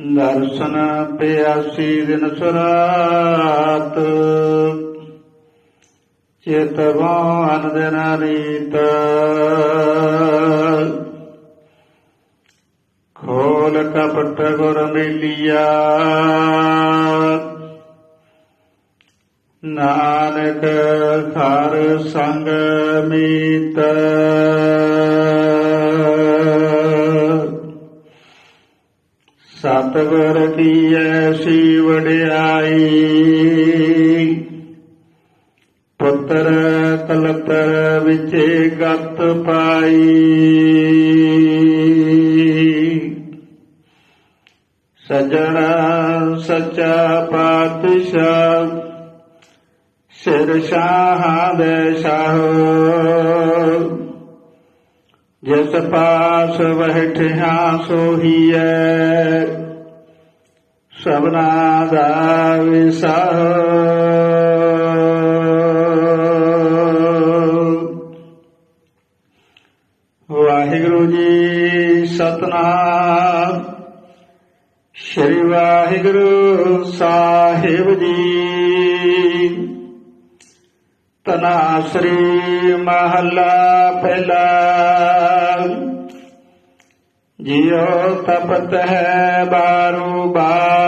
ਦਰਸ਼ਨ ਪਿਆਸੀ ਦਿਨ ਸੁਰਾਤ। ਚੇਤਵਾਨ ਦਿਨ ਰੀਤ ਖੋਲ ਕਪਟ ਗੁਰ ਮਿਲਿਆ। ਨਾਨਕ ਖਰ ਸੰਗ ਮੀਤ। ਸਤਿਗੁਰ ਕੀ ਐਸੀ ਵਡਿਆਈ ਪੁੱਤਰ ਕਲਤਰ ਵਿੱਚ ਗਤ ਪਾਈ। ਸਜਣਾ ਸੱਚਾ ਪਾਤਸ਼ਾਹ, ਸਿਰ ਸ਼ਾਹਾਂ ਦੇ ਸ਼ਾਹ। ਜਿਸ ਪਾਸ ਬੈਠਿਆ ਸੋਹੀਐ ਸਭਨਾ ਦਾ ਵਿਸਾਹ ਵਾਹਿਗੁਰੂ ਜੀ, ਸਤਨਾਮ। ਸ੍ਰੀ ਵਾਹਿਗੁਰੂ ਸਾਹਿਬ ਜੀ। ਤਨਾਸਰੀ ਮਹੱਲਾ ਪਹਿਲਾ। ਜਿਉ ਤਪਤ ਹੈ ਬਾਰੂ ਬਾਰ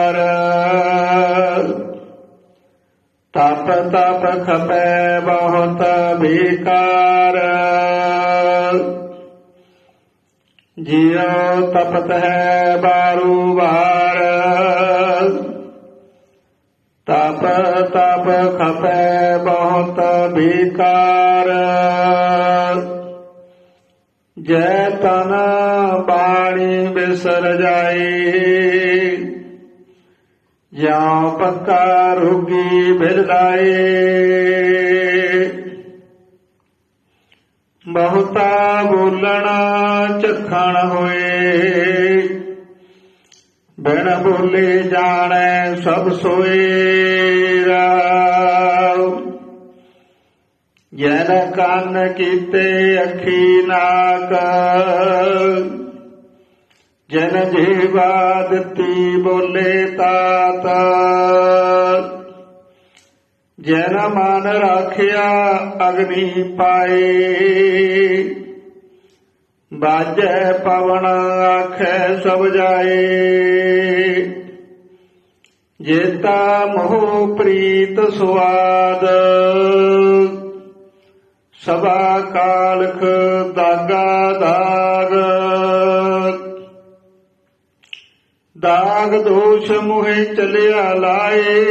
ਤਪ ਤਪ ਖਪੈ ਬਹੁਤ ਬੇਕਾਰ ਜਿਉ ਤਪਤ ਹੈ ਬਾਰੂ ਬਾਰ ਤਪ ਤਪ ਖਪੈ ਬਹੁਤ ਬੇਕਾਰ ਜੈ ਤਨ ਬਾਣੀ ਬਿਸਰ ਜਾਏ ਜਾਂ ਪੱਕਾ ਰੋਗੀ ਮਿਲ ਬਹੁਤਾ ਬੋਲਣਾ ਚਖਣ ਹੋਏ। ਬਿਨ ਬੋਲੇ ਜਾਣੈ ਸਭ ਸੋਏ ਰਾਮ ਜਨ ਕੰਨ ਕੀਤੇ ਅੱਖੀ ਨਾਕ ਜਨ ਜੀਵਾ ਦਿੱਤੀ ਬੋਲੇ ਤਾਤ। ਜਨ ਮਨ ਰਾਖਿਆ ਅਗਨੀ ਪਾਏ ਬਾਜੈ ਪਵਨ ਆਖੈ ਸਭ ਜਾਏ ਜੇਤਾ ਮੋਹ ਪ੍ਰੀਤ ਸੁਆਦ। ਸਭਾ ਕਾਲਖ ਦਾਗਾ ਦਾ ਦਾਗ ਦੋਸ਼ ਮੁਹਿ ਚਲਿਆ ਲਾਏ।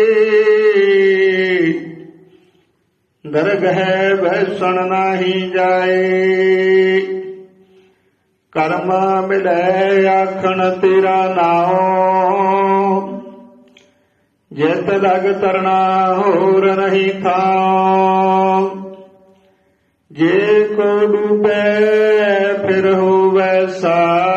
ਦਰਗ ਦਰਗਹਿ ਬੈਸਣ ਨਾਹੀ ਜਾਏ। ਕਰਮ ਮਿਲੈ ਆਖਣ ਤੇਰਾ ਨਾਮ ਜਿਤ ਲਗ ਤਰਨਾ ਹੋਰ ਨਹੀਂ ਥਾਂ ਜੇ ਕੋ ਡੂਬੈ, ਫਿਰ ਹੋਵੈ ਸਾਰ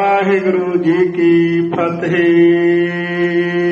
ਵਾਹਿਗੁਰੂ ਜੀ ਕੀ ਫਤਿਹ।